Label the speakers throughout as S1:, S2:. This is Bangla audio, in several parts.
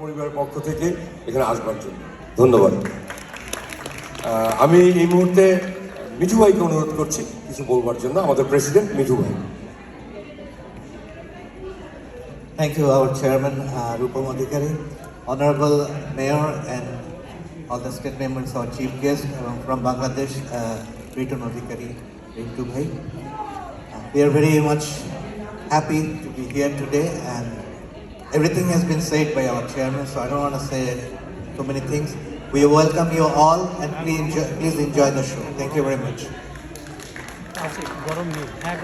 S1: পরিবারের পক্ষ থেকে এখানে আসবার জন্য ধন্যবাদ আমি এই মুহূর্তে মিঠু ভাইকে অনুরোধ করছি কিছু বলবার জন্য আমাদের প্রেসিডেন্ট মিঠু ভাই
S2: chairman, uh, Rupam Adhikari, honorable mayor and all the state members, our chief guest uh, from Bangladesh, uh, Riton Adhikari, Rintu Bhai. Uh, We are very much happy to be here today and everything has been said by our chairman, so I don't want to say too many things. We welcome you all and please enjoy, please enjoy the show. Thank you very much.
S3: হ্যাঁ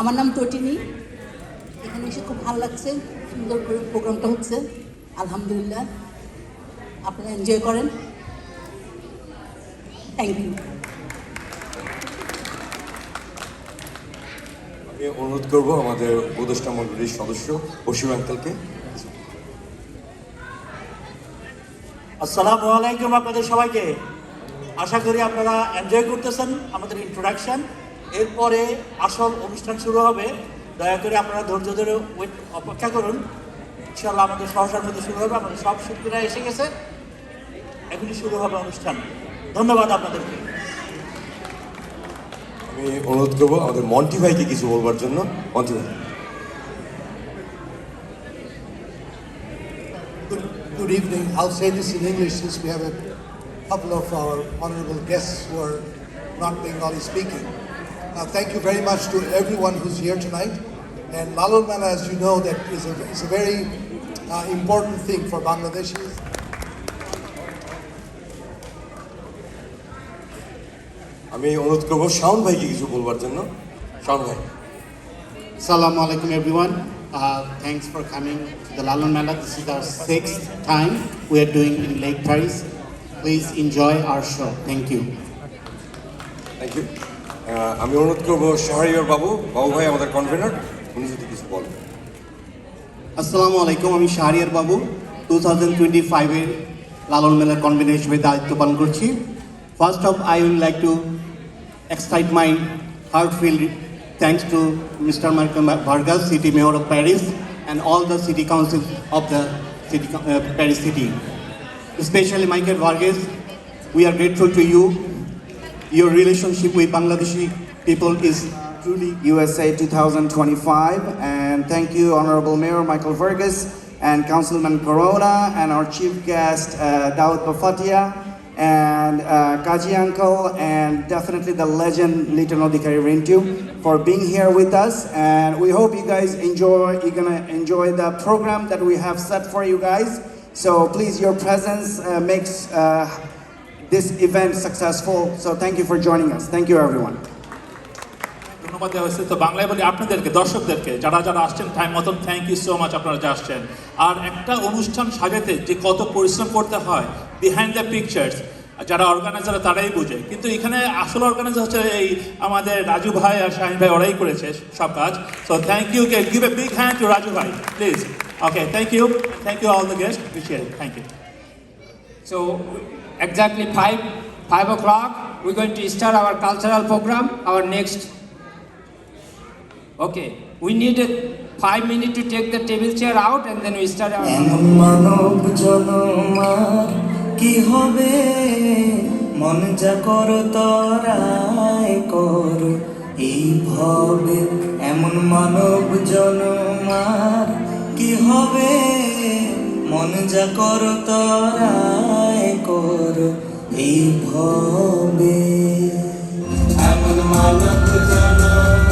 S4: আমার নাম টটিনি এখানে এসে খুব ভালো লাগছে সুন্দর করে প্রোগ্রামটা হচ্ছে। আলহামদুলিল্লাহ। আপনারা এনজয় করেন। থ্যাংক ইউ
S1: অনুরোধ করব আমাদের উপদেষ্টা মন্ডলীর সদস্য বসিম আঙ্কেলকে
S5: আসসালামু আলাইকুম আপনাদের সবাইকে। আশা করি আপনারা এনজয় করতেছেন আমাদের ইন্ট্রোডাকশন এরপরে আসল অনুষ্ঠান শুরু হবে। দয়া করে আপনারা ধৈর্য ধরে ওয়েট অপেক্ষা করুন। ইনশাল্লাহ আমাদের সহসার মধ্যে শুরু হবে আমাদের সব শিল্পীরা এসে গেছে। এখনই শুরু হবে অনুষ্ঠান। ধন্যবাদ আপনাদেরকে।
S1: আমি অনুরোধ করব আমাদের মন্টি ভাইকে কিছু বলবার জন্য। মন্টি ভাই।
S6: Good, good evening. I'll say this in English since we have a couple of our honorable guests who are not Bengali speaking. Uh, thank you very much to everyone who's here tonight. And Lalol Mela, as you know, that is a, is a very uh, important thing for Bangladeshis.
S1: আমি অনুরোধ করব শাওন ভাইকে কিছু বলবার জন্য শাওন ভাই
S7: Assalamu alaikum everyone. Uh, thanks for coming to the Lalon Mela. This is our sixth time we are doing in Lake Paris. Please enjoy our show. Thank you.
S1: Thank you আমি অনুরোধ করব শাহরিয়ার বাবু বাবু ভাই আমাদের কনভেনর উনি যদি কিছু বলেন।
S7: আসসালামু আলাইকুম, আমি Shahriar Babu two thousand twenty ফাইভের লালন মেলার কনভেনর হিসেবে দায়িত্ব পালন করছি। First of I will like to excite my heart feel thanks to mister Markel Vargas city mayor of Paris and all the city council of the city Paris city specially Michael Verghese we are grateful to you Your relationship with Bangladeshi people is truly
S8: USA 2025. And thank you, Honorable Mayor Michael Fergus and Councilman Corona and our chief guest, uh, Daud Bafatia and uh, Kaji Uncle and definitely the legend Litan Odikari Rintu for being here with us. And we hope you guys enjoy, you're gonna enjoy the program that we have set for you guys. So please, your presence uh, makes uh, this event successful. So thank you for joining us. Thank you, everyone.
S9: ধন্যবাদ দেওয়া হয়েছে। তো বাংলায় বলি আপনাদেরকে দর্শকদেরকে যারা যারা আসছেন টাইম মতন থ্যাংক ইউ সো মাচ আপনারা আসছেন। আর একটা অনুষ্ঠান সাজাতে যে কত পরিশ্রম করতে হয় বিহাইন্ড দ্য পিকচার্স যারা অর্গানাইজার তারাই বুঝে। কিন্তু এখানে আসল অর্গানাইজার হচ্ছে এই আমাদের রাজু ভাই আর শাহিন ভাই ওরাই করেছে সব কাজ। So thank you give a big hand to Raju ভাই please okay thank you thank you all the guest thank you
S10: So exactly five five o'clock we're going to start our cultural program. Our next. Okay, we need a five minutes to take the table chair out and then we start our.
S11: কি হবে মন যা করো করো এই ভবে এমন মানব জনমার কি হবে মন যা কর তরাই কর এই ভবে। এমন মানব জনমার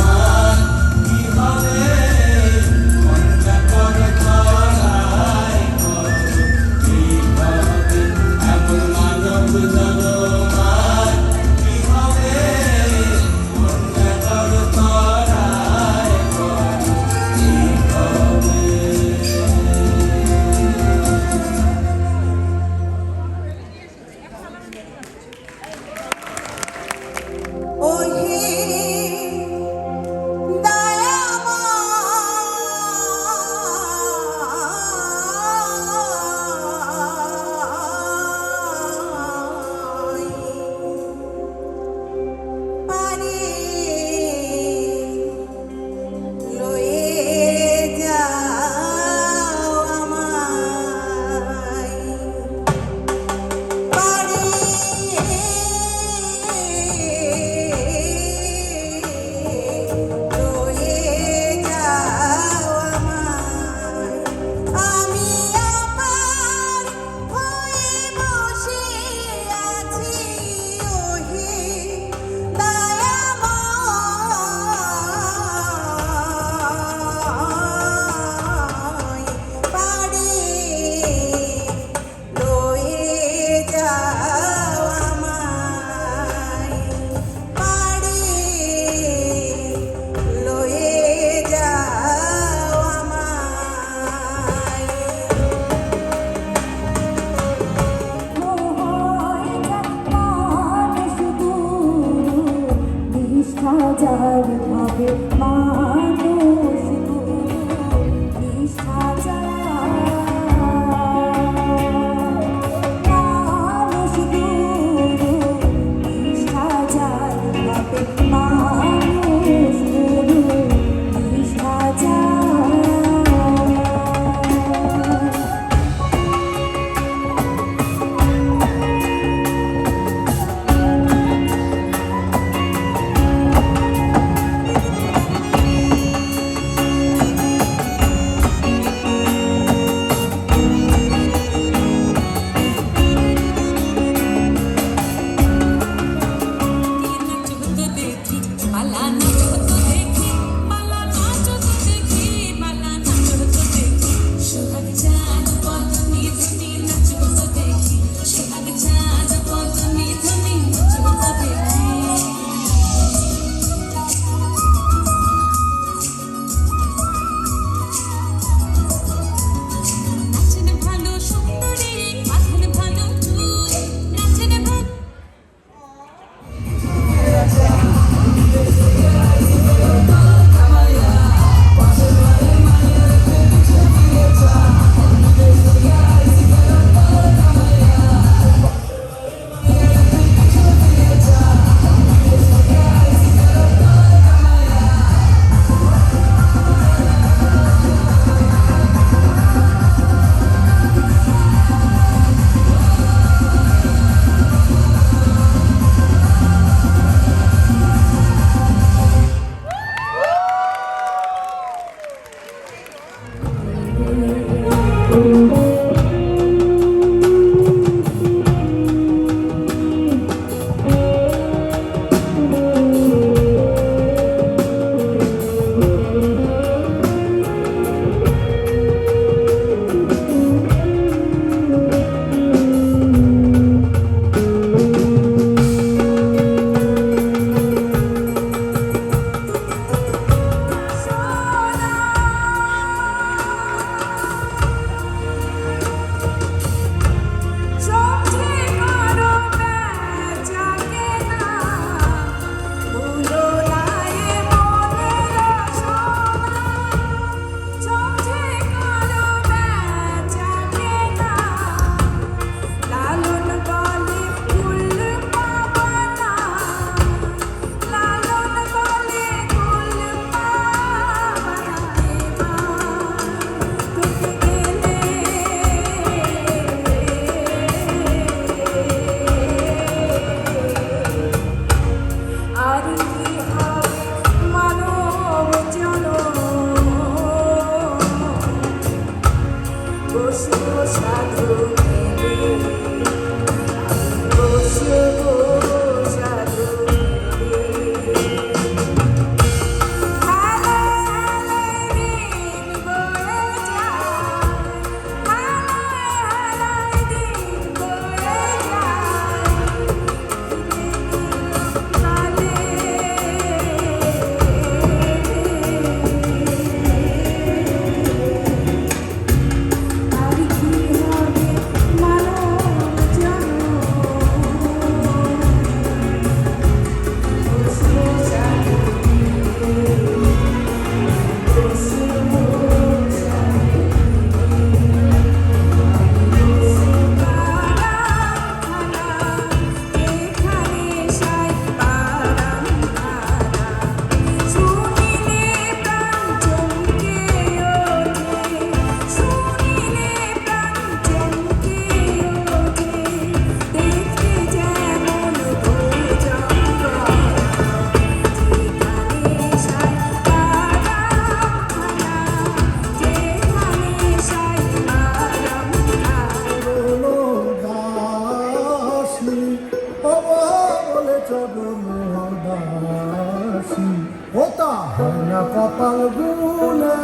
S11: না
S6: কপাল গুলে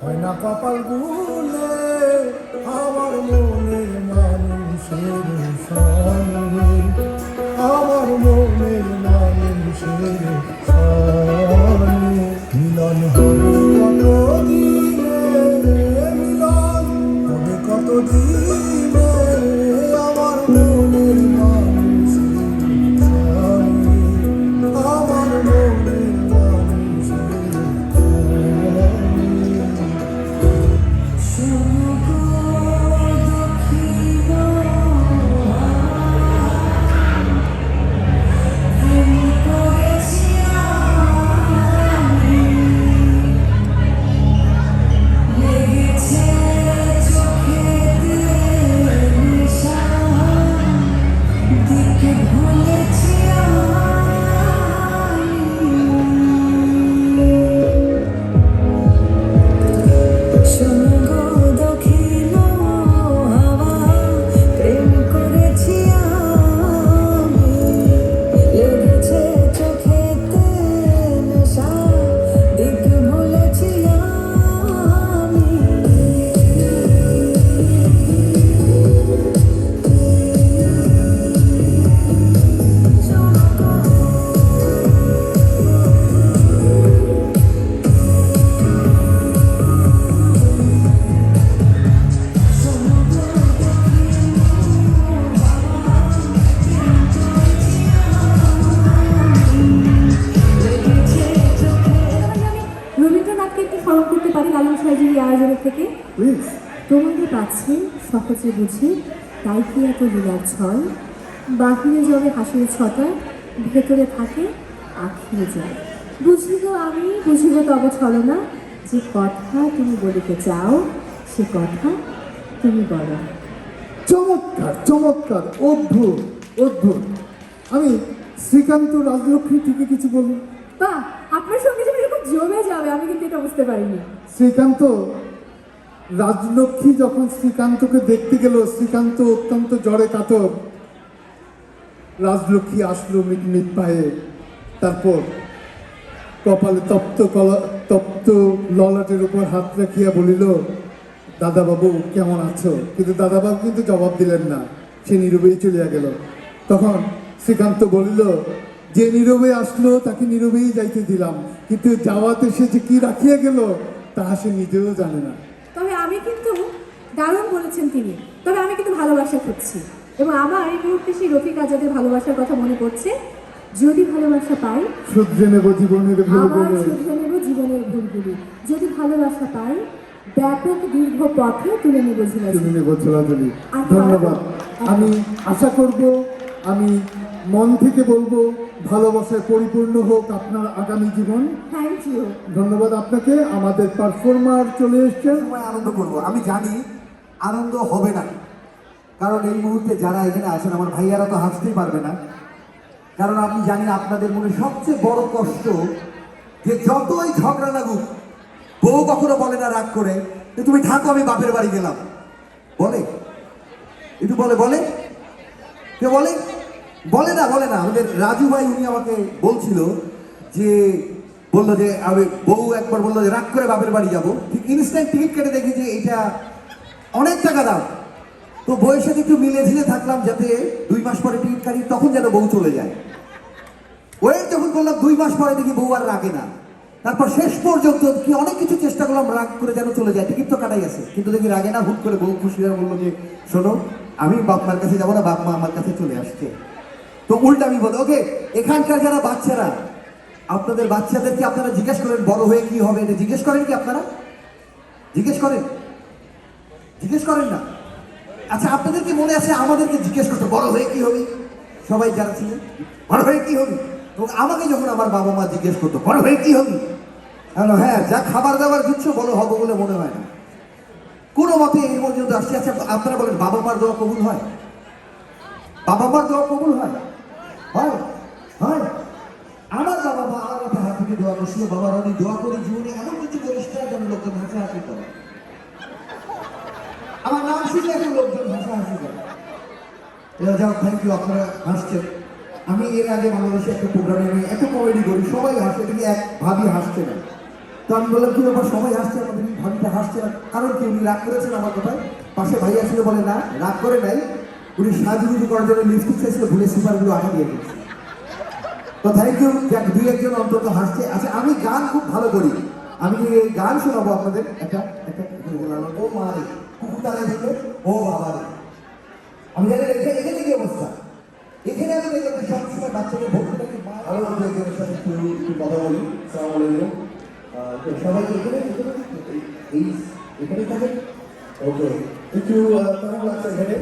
S6: হয় না কপাল আমার মনের মানুষের সঙ্গে। আমার মনের মানুষের
S11: পাচ্ছি সহজে বুঝি তাই কি এত লীলার ছল বাহিরে যাবে হাসির ছটা ভেতরে থাকে আখিয়ে যায় বুঝিব আমি বুঝিব তব ছলনা যে কথা তুমি বলিতে চাও সে কথা তুমি বলো।
S8: চমৎকার চমৎকার অদ্ভুত অদ্ভুত। আমি শ্রীকান্ত রাজলক্ষ্মী থেকে কিছু বলব?
S11: বা আপনার সঙ্গে যে এরকম জমে যাবে আমি কিন্তু এটা বুঝতে পারিনি।
S8: শ্রীকান্ত রাজলক্ষ্মী যখন শ্রীকান্তকে দেখতে গেল, শ্রীকান্ত অত্যন্ত জ্বরে কাতর। রাজলক্ষ্মী আসলো মিটমিট পায়ে। তারপর কপালে তপ্ত কলা, তপ্ত ললাটের উপর হাত রাখিয়া বলিল, দাদাবাবু, কেমন আছো? কিন্তু দাদাবাবু কিন্তু জবাব দিলেন না। সে নীরবেই চলিয়া গেল। তখন শ্রীকান্ত বলিল, যে নীরবে আসলো, তাকে নীরবেই যাইতে দিলাম। কিন্তু যাওয়াতে সে যে কি রাখিয়া গেল, তাহা সে নিজেও জানে না।
S11: আমি কিন্তু দারুণ বলেছেন তিনি। তবে আমি কিন্তু ভালোবাসা খুঁজছি। এবং আমার এই মুহূর্তে সেই রফিক আজাদের ভালোবাসার কথা মনে পড়ছে। যদি ভালোবাসা পাই
S8: শুধরে নেব জীবনের ভুল
S11: শুধরে নেব জীবনের ভুলগুলি। যদি ভালোবাসা পাই ব্যাপক দীর্ঘ পথে তুলে নেব আর
S8: ধন্যবাদ। আমি আশা করব আমি মন থেকে বলব ভালোবাসায় পরিপূর্ণ হোক আপনার আগামী জীবন।
S11: থ্যাংক ইউ
S8: ধন্যবাদ আপনাকে। আমাদের পারফর্মার চলে এসছেন
S2: সময় আনন্দ করব। আমি জানি আনন্দ হবে না। কারণ এই মুহূর্তে যারা এখানে আছেন আমার ভাইয়ারা তো হাসতেই পারবে না। কারণ আমি জানি আপনাদের মনে সবচেয়ে বড় কষ্ট যে যতই ঝগড়া লাগুক বউ কখনো বলে না রাগ করে যে তুমি থাকো আমি বাপের বাড়ি গেলাম। বলে? একটু বলে বলে? কে বলে? বলে না বলে না। আমাদের রাজু ভাই, উনি আমাকে বলছিল যে, বলল যে, আমি বউ একবার বলল যে, রাগ করে বাপের বাড়ি যাব। ঠিক ইনস্ট্যান্ট টিকিট কেটে দেখি যে, এটা অনেক টাকা দাম। তো বউয়ের সাথে একটু মিলে ঝিলে থাকলাম যাতে দুই মাস পরে টিকিট কাটি, তখন যেন বউ চলে যায়। ওয়েট যখন করলাম দুই মাস পরে দেখি বউ আর রাগে না। তারপর শেষ পর্যন্ত কি অনেক কিছু চেষ্টা করলাম, রাগ করে যেন চলে যায়। টিকিট তো কাটাই আছে। কিন্তু দেখি রাগে না, হুট করে বউ খুশি বলল যে, শোনো, আমি বাপ মার কাছে যাব না, বাপ মা আমার কাছে চলে আসছে। তো উল্টা বলি ওকে এখানকার যারা বাচ্চারা, আপনাদের বাচ্চাদেরকে আপনারা জিজ্ঞেস করেন, বড় হয়ে কি হবে এটা জিজ্ঞেস করেন কি আপনারা? জিজ্ঞেস করেন। জিজ্ঞেস করেন না। আচ্ছা আপনাদের কি মনে আছে আমাদেরকে জিজ্ঞেস করতে, বড় হয়ে কি হবে? সবাই যারা ছিলেন, বড় হয়ে কি হবে? এবং আমাকে যখন আমার বাবা মা জিজ্ঞেস করতো, বড় হয়ে কি হবে? হ্যালো হ্যাঁ যা খাবার দাবার দিচ্ছ, বড় হব বলে মনে হয় না। কোনো মতে এই পর্যন্ত আসছে। আচ্ছা আপনারা বলেন, বাবা মার দোয়া কবুল হয়? বাবা মার দোয়া কবুল হয়? হয় আমার বাবা মা আমার মাথায় হাত থেকে দোয়া করছিল বাবার আমি দোয়া করি জীবনে এমন কিছু করিস যেন লোকজন হাসাহাসি করে। আমার নাম শুনলে এখন লোকজন হাসাহাসি করে। এরা যাও থ্যাংক ইউ আপনারা হাসছেন। আমি এর আগে বাংলাদেশে একটা প্রোগ্রামে আমি এত কমেডি করি, সবাই হাসে, কিন্তু এক ভাবি হাসছে না। তো আমি বললাম, কি ব্যাপার, সবাই হাসছে? আমাদের ভাবিটা হাসছে না। কারণ কি, উনি রাগ করেছেন আমার কথায়? পাশে ভাইয়া ছিল বলে, না, রাগ করে নাই। উনি সাজুগুজু করার জন্য লিপস্টিক চাইছিল ভুলে সুপারগুলো আটা দিয়ে দিয়েছে তো থ্যাংক ইউ দেখ, দুই একজন অন্তত হাসছে। আচ্ছা আমি গান খুব ভালো করি। আমি গান শোনাবো আপনাদের। একটা একটা ও মা রে কুকুর দিলে ও বাবা রে। আমি জানি এখানে এখানে কি অবস্থা? এখানে আমি বাচ্চাকে একজনের সাথে একটু একটু কথা বলি। সালাম আলাইকুম। তো সবাই এখানে এখানে, এই এখানে থাকে ওকে। একটু আহ, কেমন লাগছে এখানে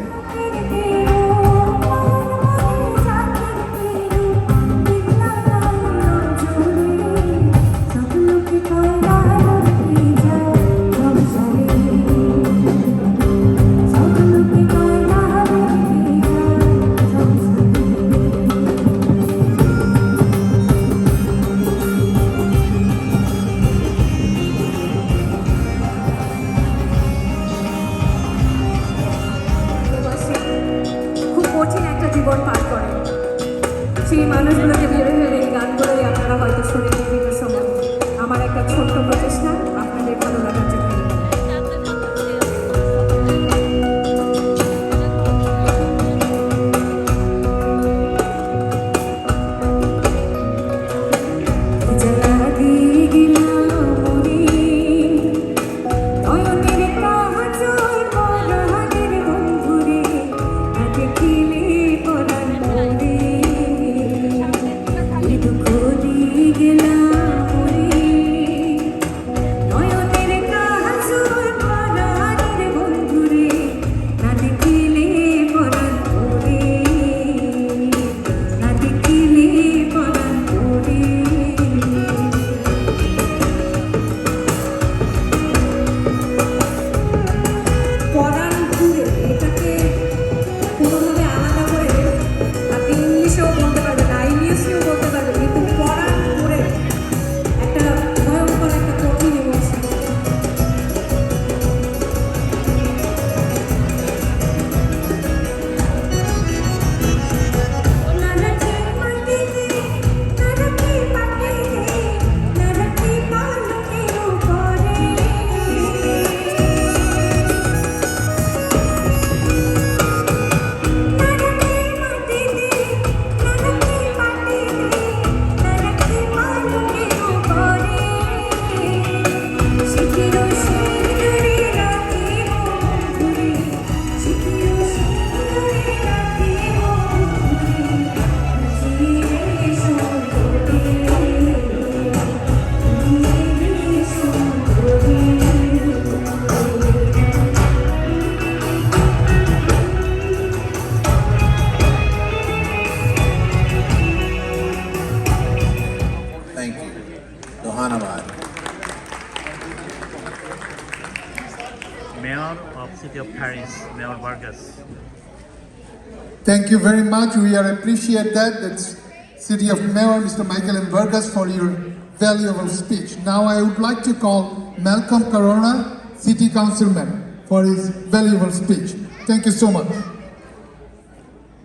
S6: you very much. We are appreciate that. That's City of Mayor, Mr. Michael M. For your valuable speech. Now I would like to call Malcolm Corona, City Councilman, for his valuable speech. Thank you so much.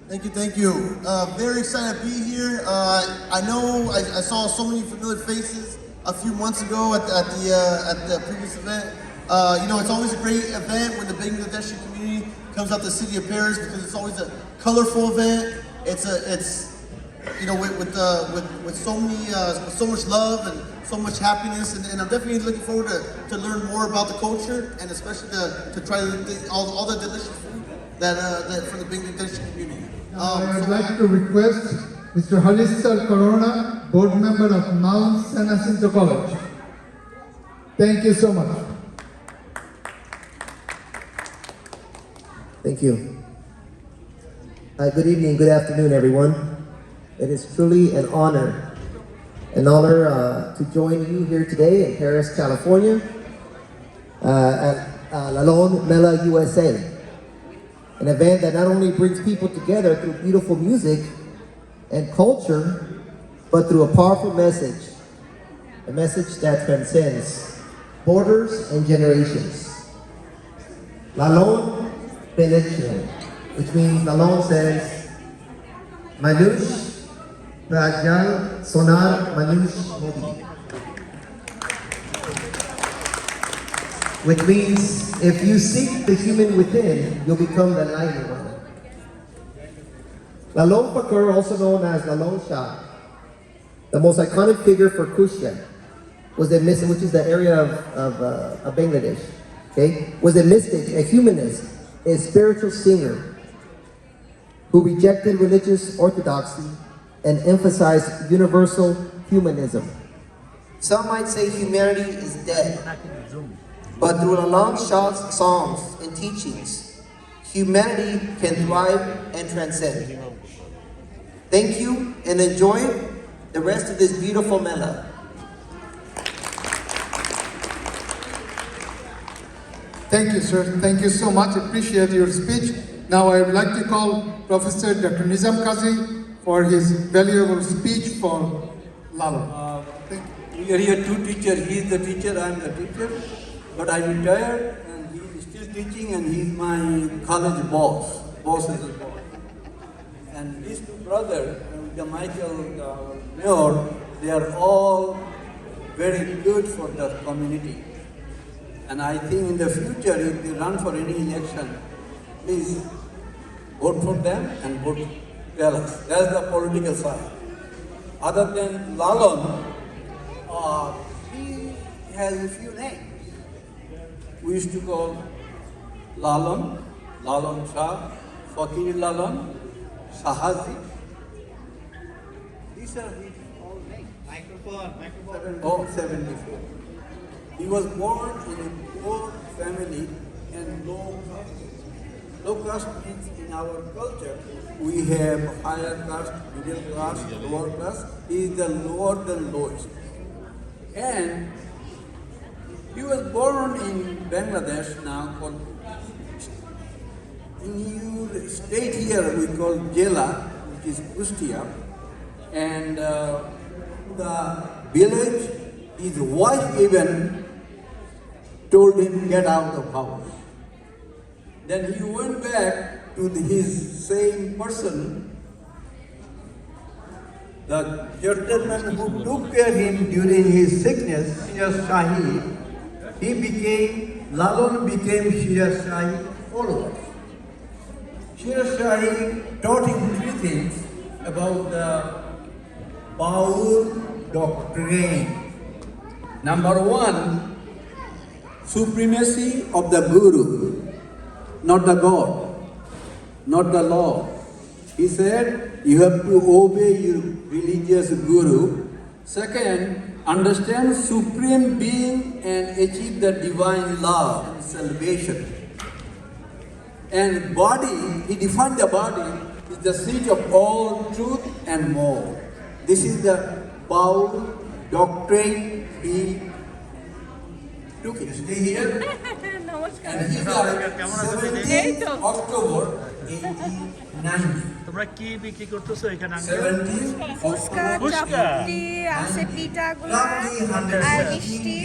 S12: Thank you, thank you. Uh, very excited to be here. Uh, I know I, I saw so many familiar faces a few months ago at, at the uh, at the previous event. Uh, you know, it's always a great event when the Bangladeshi community comes out to the city of Paris because it's always a colorful event. It's a it's you know with with uh, with, with so many uh, with so much love and so much happiness, and, and I'm definitely looking forward to, to learn more about the culture and especially to, to try the, all, all the delicious food that uh, that from the Bangladeshi community. Um,
S6: I would
S12: so-
S6: like to request Mr. Halisar Corona, board member of Mount San Jacinto College. Thank you so much.
S13: Thank you. Uh, good evening, good afternoon, everyone. It is truly an honor, an honor uh, to join you here today in Paris, California, uh, at uh, Lalone Mela USA, an event that not only brings people together through beautiful music and culture, but through a powerful message, a message that transcends borders and generations. La Lalon Benediction, which means Lalon says, Manush Prajal Sonar Manush Modi. Which means if you seek the human within, you'll become the light one. Lalon Fakir, also known as Lalon Shah, the most iconic figure for Kushia, was a mystic, which is the area of, of, uh, of Bangladesh, okay, was a mystic, a humanist, a spiritual singer who rejected religious orthodoxy and emphasized universal humanism. Some might say humanity is dead, but through Shah's songs and teachings, humanity can thrive and transcend. Thank you and enjoy the rest of this beautiful mela.
S6: Thank you, sir. Thank you so much. Appreciate your speech. Now I would like to call Professor Dr. Nizam Kazi for his valuable speech for Lalo. Thank you.
S14: We are here two teachers. He is the teacher, I am the teacher. But I retired and he is still teaching and he is my college boss. Boss is boss. And these two brothers, uh, the Michael the Mayor, they are all very good for the community. And I think in the future, if they run for any election, please vote for them and vote tell us. That's the political side. Other than Lalon, uh, he has a few names. We used to call Lalon, Lalon Shah, Fakir Lalon, Sahazi. These are his all names. Microphone, microphone. Oh, 74. He was born in a poor family and low caste. Low caste means in our culture we have higher caste, middle caste, lower caste. He is the lower than lowest. And he was born in Bangladesh now called in your state here we call Jela, which is Kustia, and uh, the village, his wife even told him get out of house. Then he went back to the, his same person, the gentleman who took care of him during his sickness, Shiraz Shahi, he became, Lalon became Shiraz Shahi followers. Shiraz Shahi taught him three things about the Baul doctrine. Number one, supremacy of the Guru, not the God, not the law. He said you have to obey your religious Guru. Second, understand supreme being and achieve the divine love and salvation. And body, he defined the body, is the seat of all truth and more. This is the Paul doctrine he took it. Stay here. And he died 17th October 1890.
S3: তোমরা কি বিক্রি করতেছো এখানে
S14: 17th
S15: ফুচকা
S14: October
S15: চপটি আছে পিঠাগুলো আর মিষ্টি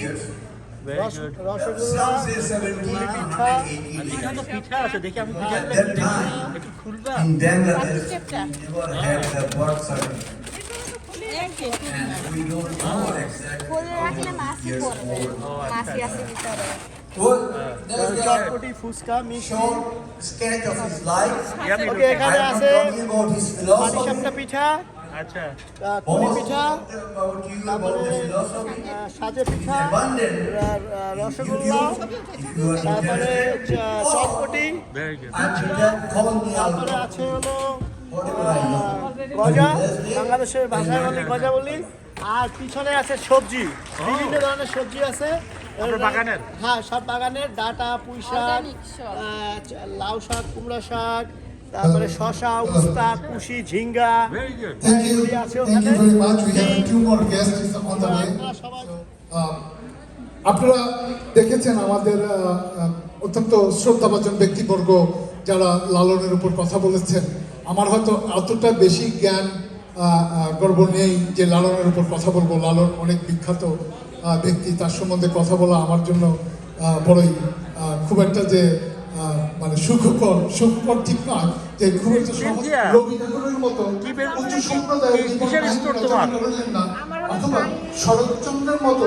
S14: Some say 1718.
S3: এখানে তো পিঠা আছে দেখি আমি পিঠা খুলবা
S15: করে রাখলে মাছি
S14: years
S15: পড়বে
S14: old.
S15: মাছি আছে ভিতরে
S14: philosophy.
S5: পিঠা
S3: আচ্ছা
S14: the philosophy.
S5: সাজে পিঠা. রসগোল্লা
S14: interested.
S5: চটপটি তারপরে. আছে হলো. গজা বাংলাদেশের ভাষায় বলি গজা বলি আর পিছনে আছে সবজি বিভিন্ন ধরনের সবজি আছে
S3: বাগানের?
S5: হ্যাঁ সব বাগানের ডাটা পুঁই শাক লাউ শাক কুমড়া শাক তারপরে শশা উস্তা কুশি ঝিঙ্গা
S3: ভেরি গুড
S6: Thank you.
S5: এগুলি আছে ওখানে
S6: very much. We have two more guests on the way.
S5: আপনারা
S6: দেখেছেন আমাদের অত্যন্ত শ্রদ্ধাভাজন ব্যক্তিবর্গ যারা লালনের উপর কথা বলেছেন আমার হয়তো অতটা বেশি জ্ঞান গর্ব নেই যে লালনের উপর কথা বলব। লালন অনেক বিখ্যাত ব্যক্তি। তার সম্বন্ধে কথা বলা আমার জন্য বড়ই খুব একটা যে মানে সুখকর সুখকর ঠিক নয়। যে খুব একটা সহজ
S3: বিন্দিয়া।
S6: রবি ঠাকুরের মতো উচ্চ সম্প্রদায়ের অথবা শরৎচন্দ্রের মতো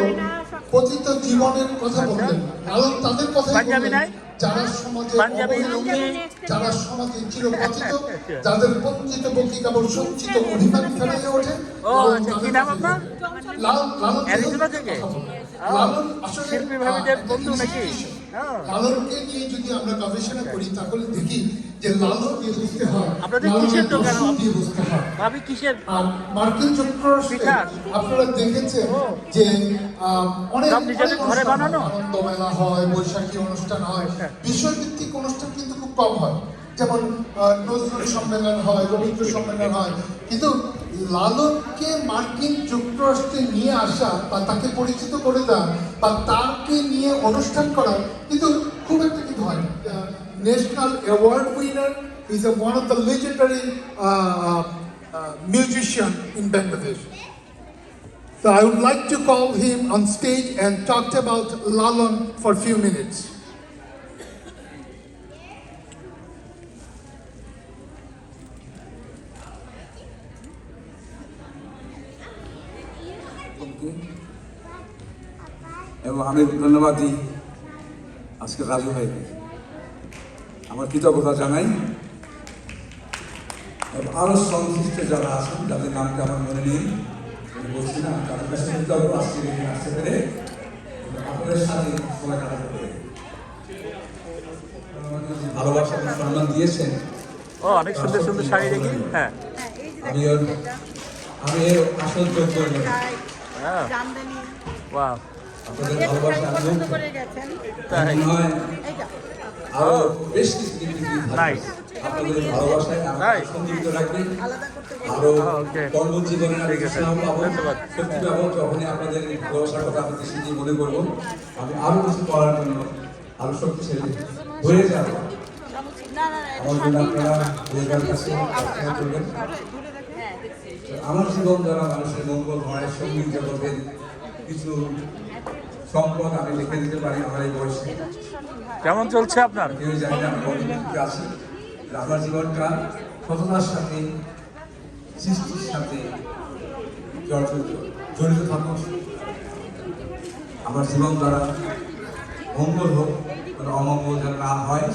S6: পতিত জীবনের কথা বললেন কারণ তাদের কথা? যারা সমাজে যারা সমাজে চিরপতিত যাদের বঞ্চিত বকি কেবল সঞ্চিত অধিকার ফেলাইয়ে ওঠে লালন
S3: আচ্ছা।
S6: লালন লালন আসলে
S3: বন্ধু নাকি? হ্যাঁ।
S6: লালনকে নিয়ে যদি আমরা গবেষণা করি তাহলে দেখি যে লালন দিয়ে বুঝতে হয়
S3: আপনাদের কিসের দোকান?
S6: দিয়ে বুঝতে হয়
S3: ভাবি কিসের
S6: আর মার্কিন যুক্তরাষ্ট্রে? আপনারা দেখেছেন যে আহ, অনেক
S3: নিজেদের ঘরে বানানো?
S6: হয়। আনন্দ মেলা হয় বৈশাখী অনুষ্ঠান হয় বিষয়ভিত্তিক অনুষ্ঠান কিন্তু খুব কম হয় যেমন নজরুল সম্মেলন হয়, রবীন্দ্র সম্মেলন হয়, কিন্তু লালনকে মার্কিন যুক্তরাষ্ট্রে নিয়ে আসা বা তাকে পরিচিত করে দেওয়া বা তাকে নিয়ে অনুষ্ঠান করা কিন্তু খুব একটা কিন্তু হয় national award winner is a one of the legendary musician in Bangladesh. So I would like to call him on stage and talk about Lalon for a few minutes.
S16: এবং আমি ধন্যবাদ দিই। আজকে রাজু ভাইকে আমার কৃতজ্ঞতা জানাই। এবং আরও সংশ্লিষ্ট যারা আছেন যাদের নামটা আমার মনে নেই আমি বলছি না তাদের কাছে কৃতজ্ঞ আসতে পেরে আপনাদের সাথে সময় কাটাতে পেরে। ভালোবাসা সম্মান দিয়েছেন।
S3: ও অনেক সুন্দর সুন্দর শাড়ি দেখি। হ্যাঁ।
S16: আমি আমি আসল যোগ্য
S3: হ্যাঁ ওয়াও
S16: আপনাদের ভালোবাসা
S3: তাই?
S16: মনে হয় আরও বেশ কিছু. আপনাদের ভালোবাসায় আমাকে
S3: Nice.
S16: সন্তুষ্ট রাখবে
S15: আলাদা করতে
S3: আরও
S16: কর্মজীবনে।
S3: ধন্যবাদ।
S16: পাবো যখনই আপনাদের ভালোবাসার কথা আমি বেশি দিয়ে মনে করব আমি আরও কিছু করার জন্য আরও শক্তিশালী হয়ে যাব। আমার জন্য আপনারা। কাছে করবেন।
S15: হ্যাঁ
S16: আমার জীবন দ্বারা মানুষের মঙ্গল হয় সংগীত জগতের কিছু সম্পদ আমি লিখে দিতে পারি আমার এই বয়সে।
S3: কেমন চলছে আপনার?
S16: কেউ জানি না আমি আছি। আমার জীবনটা সততার সাথে সৃষ্টির সাথে জড়িত জড়িত থাকুক। আমার জীবন দ্বারা মঙ্গল হোক অমঙ্গল যেন না হয়।